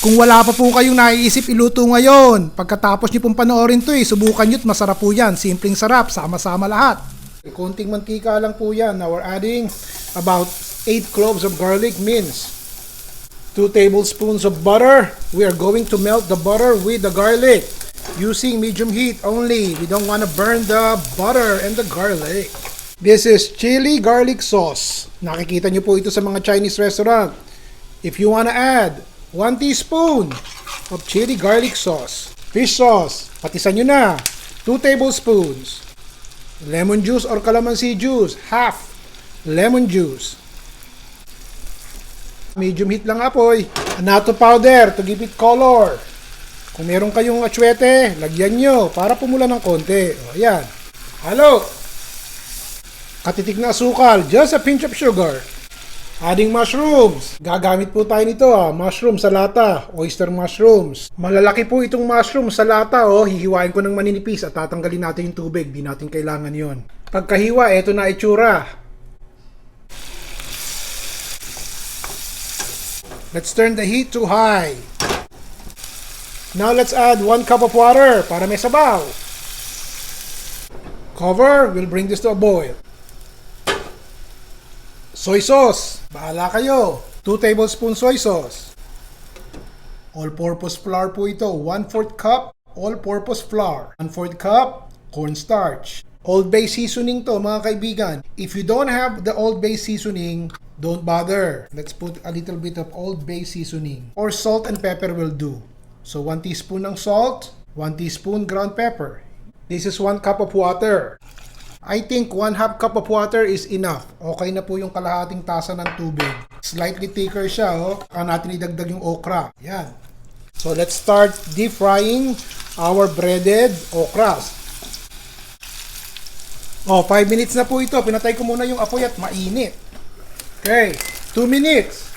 Kung wala pa po kayong naiisip iluto ngayon, pagkatapos nyo pong panoorin to eh, subukan nyo't masarap po yan. Simpleng sarap, sama-sama lahat. Konting mantika lang po yan. Now we're adding about 8 cloves of garlic mince. 2 tablespoons of butter. We are going to melt the butter with the garlic using medium heat only. We don't want to burn the butter and the garlic. This is chili garlic sauce. Nakikita nyo po ito sa mga Chinese restaurant. If you want to add 1 teaspoon of chili garlic sauce, fish sauce, patisan nyo na, 2 tablespoons, lemon juice or calamansi juice, half lemon juice, medium heat lang apoy, anato powder to give it color. Kung meron kayong atsuete, lagyan nyo para pumula ng konti. O, ayan. Halo. Katitik na asukal, just a pinch of sugar. Adding mushrooms. Gagamit po tayo nito ah. Mushroom sa lata. Oyster mushrooms. Malalaki po itong mushroom sa lata oh. Hihiwain ko ng maninipis at tatanggalin natin yung tubig. Di natin kailangan yon. Pagkahiwa, eto na itsura. Let's turn the heat to high. Now let's add 1 cup of water para may sabaw. Cover, we'll bring this to a boil. Soy sauce. Bahala kayo. 2 tablespoons soy sauce. All-purpose flour po ito. 1/4 cup all-purpose flour. 1/4 cup cornstarch. Old Bay seasoning to mga kaibigan. If you don't have the Old Bay seasoning, don't bother. Let's put a little bit of Old Bay seasoning. Or salt and pepper will do. So 1 teaspoon ng salt, 1 teaspoon ground pepper. This is 1 cup of water. I think 1 half cup of water is enough. Okay na po yung kalahating tasa ng tubig. Slightly thicker siya, oh. Saka natin idagdag yung okra. Yan. So let's start deep frying our breaded okras. Oh, 5 minutes na po ito. Pinatay ko muna yung apoy at mainit. Okay, 2 minutes.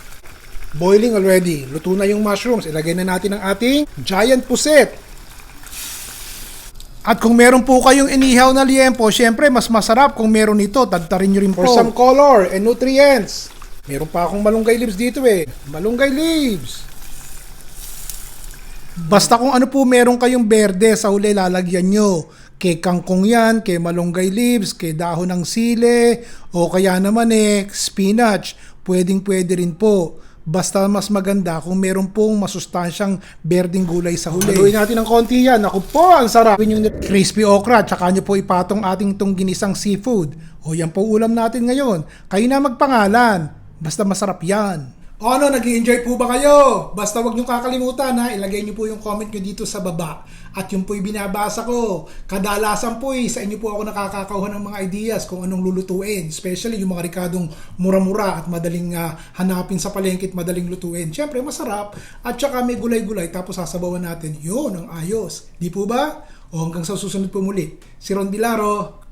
Boiling already. Luto na yung mushrooms. Ilagay na natin ang ating giant puset. At kung meron po kayong inihaw na liempo, syempre mas masarap kung meron ito. Tadtarin nyo rin po. For some color and nutrients. Meron pa akong malunggay leaves dito eh. Malunggay leaves. Basta kung ano po meron kayong berde sa huli lalagyan nyo. Kay kangkong yan, kay malunggay leaves, kay dahon ng sile, o kaya naman eh, spinach. Pwedeng pwede rin po. Basta mas maganda kung meron pong masustansyang berdeng gulay sa huli. Haluin natin ng konti yan. Ako po, ang sarap. Yung crispy okra, tsaka nyo po ipatong ating tong ginisang seafood. O yan po ulam natin ngayon. Kayo na magpangalan. Basta masarap yan. O ano, nag enjoy po ba kayo? Basta wag nyo kakalimutan ha, ilagay nyo po yung comment nyo dito sa baba. At yung po'y binabasa ko. Kadalasan po eh, sa inyo po ako nakakakakuha ng mga ideas kung anong lulutuin. Especially yung mga rikadong mura-mura at madaling ah, hanapin sa palengke at madaling lutuin. Siyempre, masarap. At saka may gulay-gulay tapos sasabawan natin. Yun, ang ayos. Di po ba? O hanggang sa susunod po muli. Si Ron Bilaro,